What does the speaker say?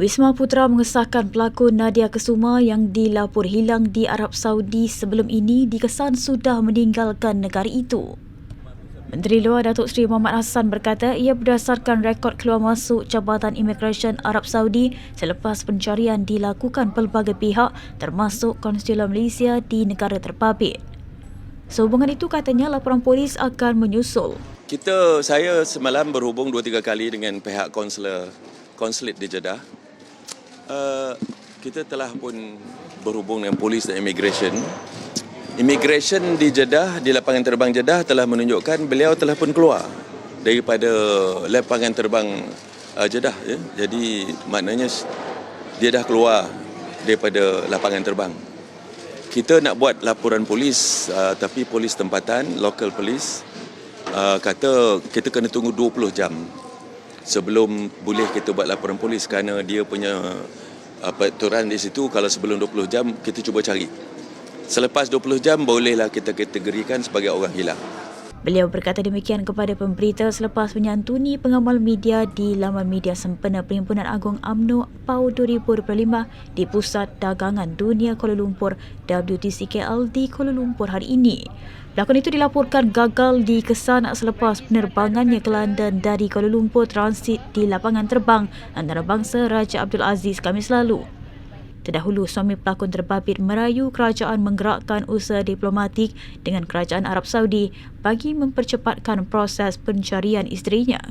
Wisma Putra mengesahkan pelakon Nadia Kesuma yang dilapor hilang di Arab Saudi sebelum ini dikesan sudah meninggalkan negara itu. Menteri Luar Datuk Seri Muhammad Hassan berkata ia berdasarkan rekod keluar masuk Jabatan Imigresen Arab Saudi selepas pencarian dilakukan pelbagai pihak termasuk konsulat Malaysia di negara terbabit. Sehubungan itu katanya laporan polis akan menyusul. Kita saya semalam berhubung dua tiga kali dengan pihak konsulat konsulat di Jeddah. Uh, kita telah pun berhubung dengan polis dan immigration. Immigration di Jeddah, di lapangan terbang Jeddah telah menunjukkan beliau telah pun keluar daripada lapangan terbang uh, Jeddah. Ya. Jadi maknanya dia dah keluar daripada lapangan terbang. Kita nak buat laporan polis uh, tapi polis tempatan, local police uh, kata kita kena tunggu 20 jam sebelum boleh kita buat laporan polis kerana dia punya uh, peraturan di situ kalau sebelum 20 jam kita cuba cari. Selepas 20 jam bolehlah kita kategorikan sebagai orang hilang. Beliau berkata demikian kepada pemberita selepas menyantuni pengamal media di laman media sempena Perhimpunan Agung AMNO PAU 2025 di Pusat Dagangan Dunia Kuala Lumpur WTCKL di Kuala Lumpur hari ini. Pelakon itu dilaporkan gagal dikesan selepas penerbangannya ke London dari Kuala Lumpur transit di lapangan terbang antarabangsa Raja Abdul Aziz Kamis lalu. Terdahulu, suami pelakon terbabit merayu kerajaan menggerakkan usaha diplomatik dengan kerajaan Arab Saudi bagi mempercepatkan proses pencarian isterinya.